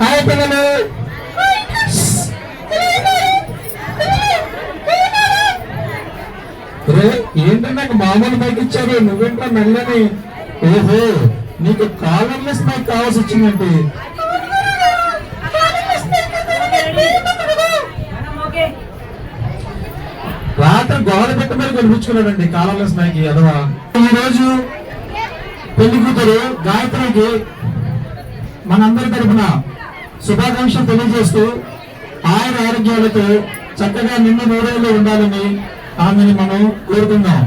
Hi పిల్లలు. రే నాకు మామూలు బైక్ ఇచ్చారు? నువ్వేంటో మెల్లని? ఓహో నీకు కాలర్లెస్ బైక్ కావాల్సి వచ్చిందండి రాత్రి గోడ పెట్ట మీద కనిపించుకున్నాడండి కాలర్లెస్ బైక్ అదవా ఈ రోజు పెళ్ళి కూతురు గాయత్రికి మనందరి తరఫున శుభాకాంక్షలు తెలియజేస్తూ ఆయన ఆరోగ్యాలతో చక్కగా నిన్న నూరేళ్ళు ఉండాలని ఆమెను మనం కోరుకుందాం.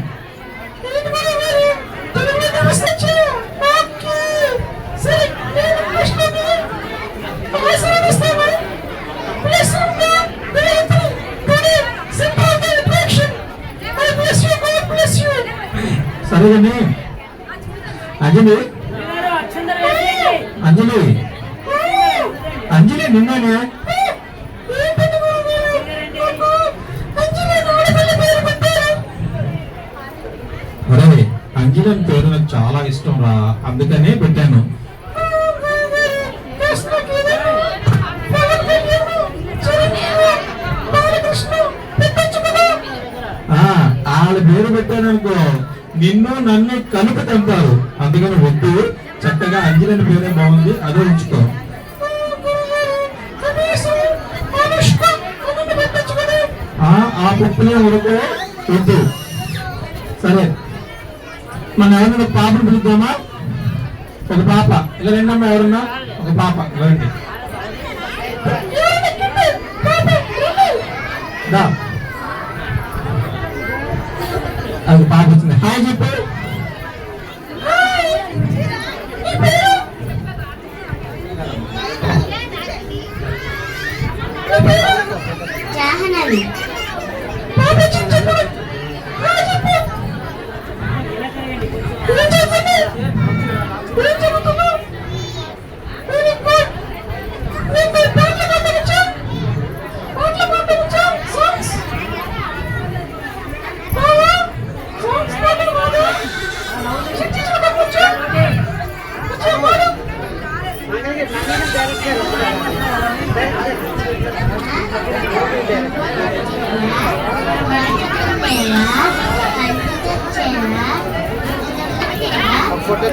సరేనండి. అదే అంజలి అంజలి నిన్ననే ఒరే పేరు నాకు చాలా ఇష్టం రా. అందుకనే పెట్టాను. ఆ వాళ్ళ పేరు పెట్టాననుకో నిన్ను నన్ను కలుపు తెంపారు. అందుకని వద్దు. చక్కగా అంజలిని పేరే బాగుంది. అదే ఉంచుకో. ఆ ఆ పప్పులే ఉడకో వద్దు సరే మన ఎవరైనా పాపను పిలుద్దామా? ఒక పాప. ఇలా రెండమ్మా ఎవరన్నా? ఒక పాప. ఇలా రండి అది పాప వచ్చింది. హాయ్ చెప్పు. ఫోటో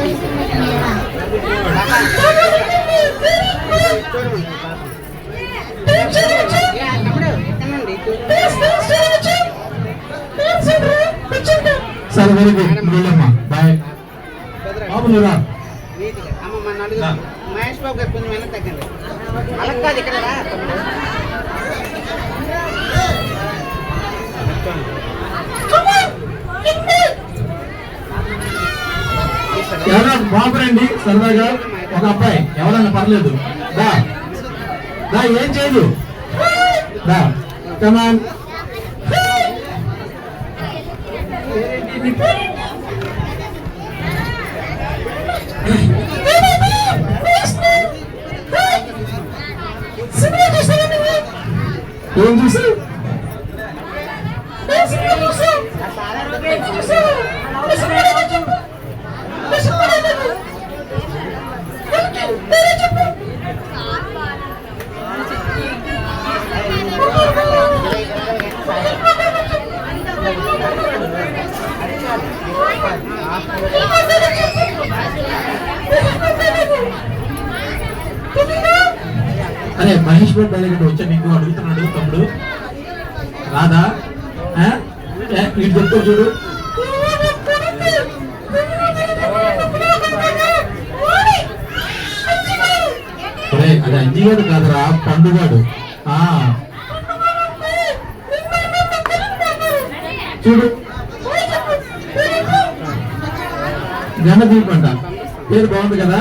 సరే వెరీ గుడ్ బాయ్ బాబు అమ్మ మన నలుగురు మహేష్ బాబు గారు కొంచెం వెనక్కి తగ్గండి అలా కాదు ఇక్కడ. ఎవరైనా బాబు రండి సరదాగా ఒక అబ్బాయి. ఎవరైనా పర్లేదు. దా. దా ఏం చేయదు. దా. కమాన్ ఏం చూసి అరే మహేష్ బాబు డైరెక్ట్ వచ్చా నీకు? అడుగుతున్నాడు తమ్ముడు. రాదా? ఇటు చెప్తా చూడు. అది అంజిగాడు కాదురా పండుగాడు. ఆ. చూడు. గణదీప్ అంట. పేరు బాగుంది కదా?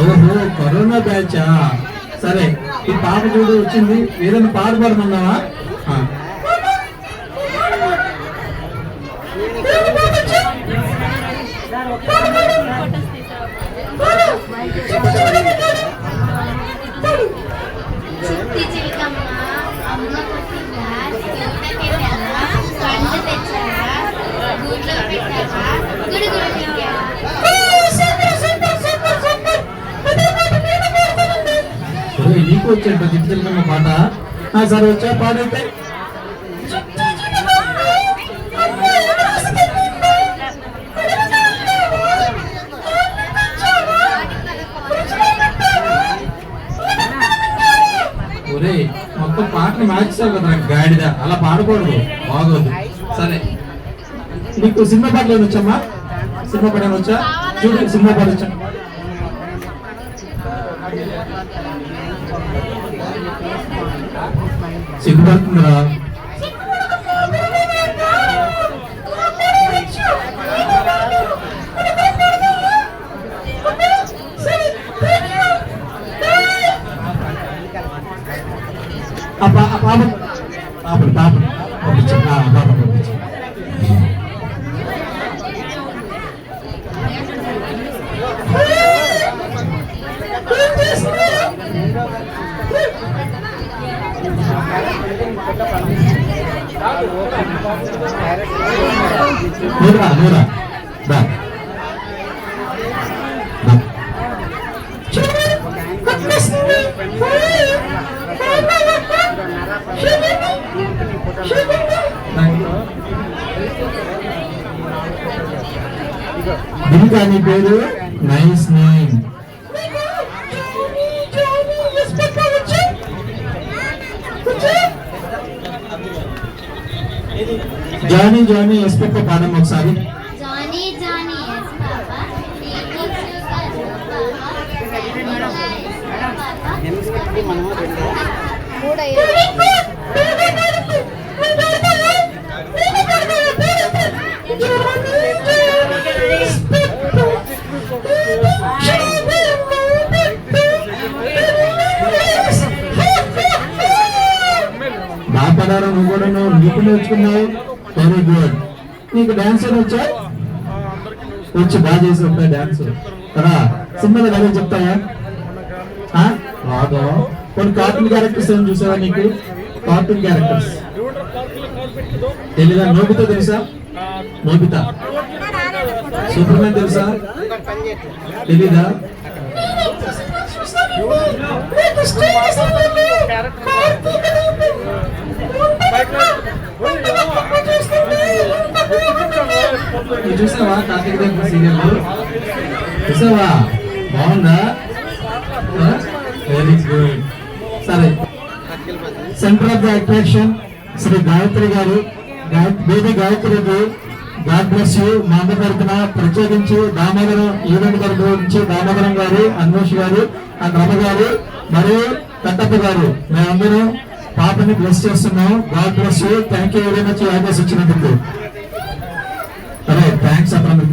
ఓహో కరోనా బ్యాచా? సరే ఈ పాప చూడు వచ్చింది. ఏదైనా పాట పాడమన్నావా? ఒరేయ్, నీకు వచ్చేట పాట ఆ, సరే వచ్చా పాడైతే. ఒరే మొత్తం పాటలు మార్చేసావు కదా గాడిద. అలా పాడకూడదు బాగోదు. సరే. నీకు సినిమా పాటలు ఏమి వచ్చమ్మా సినిమా పాట ఏమి వచ్చా? చూడు సినిమా పాట వచ్చా. సిగ్గుపడుతుందిరా ఆ నూరా నూరా దా ఇంకా నీ పేరు? Nice name. Thank you. Johnny Johnny yes ఎనిమిది మనము రెండు బాగా పడారు నువ్వు కూడా నువ్వు నీకు నేర్చుకున్నావు? వెరీ గుడ్ నీకు డాన్సర్ వచ్చా? వచ్చి బాగా చేసి ఉంటాయి డాన్స్ కదా? సినిమాలో కదా చెప్తాయా ఆ? కొన్ని కార్టూన్ క్యారెక్టర్స్ ఏం చూసావా నీకు? కార్టూన్ క్యారెక్టర్స్ తెలీదా? నోబితా తెలుసా? నోబితా. సూపర్ మ్యాన్ తెలుసా ఇంకోటి పని నువ్వు చూసావా? కార్తీక దీపం సీరియల్ చూసావా? బాగుందా? వెరీ గుడ్ సరే. Centre of the attraction Shri Gayathri గారు. గాయ- బేబీ గాయత్రికి గాడ్ బ్లెస్ యూ మా అందరి తరఫున ప్రత్యేకించి దామోదరం ఈవెంట్ తరపు నుంచి దామోదరం గారు అన్వేష్ గారు అండ్ రమ గారు మరియు కట్టప్ప గారు. మేమందరం పాపని బ్లెస్ చేస్తున్నాం. God bless you thank you very much ఆదేశం ఇచ్చినందుకు. థ్యాంక్స్ అతను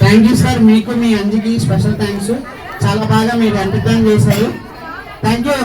థ్యాంక్ యూ సార్ మీకు మీ అంజికి స్పెషల్ థ్యాంక్స్ చాలా బాగా మీరు ఎంటర్టైన్ చేశారు. Thank you